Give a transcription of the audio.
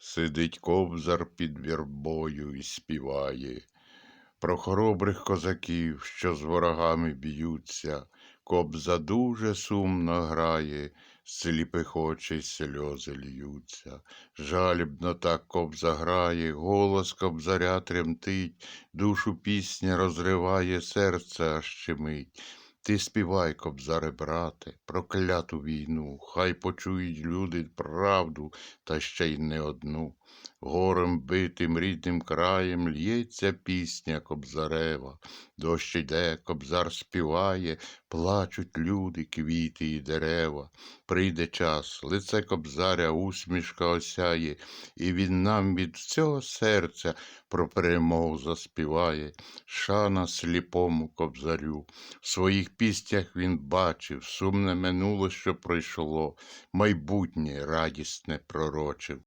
Сидить кобзар під вірбою і співає про хоробрих козаків, що з ворогами б'ються. Кобза дуже сумно грає, сліпих очей сльози льються. Жалібно так кобза грає, голос кобзаря тремтить, душу пісня розриває, серце аж щемить. Ти співай, кобзаре, брате, прокляту війну, хай почують люди правду, та ще й не одну. Горем битим рідним краєм л'ється пісня кобзарева, дощ іде, кобзар співає, плачуть люди, квіти і дерева. Прийде час, лице кобзаря усмішка осяє, і він нам від всього серця про перемогу заспіває. Шана сліпому кобзарю. В своїх піснях він бачив сумне минуле, що пройшло, майбутнє радісне пророчив.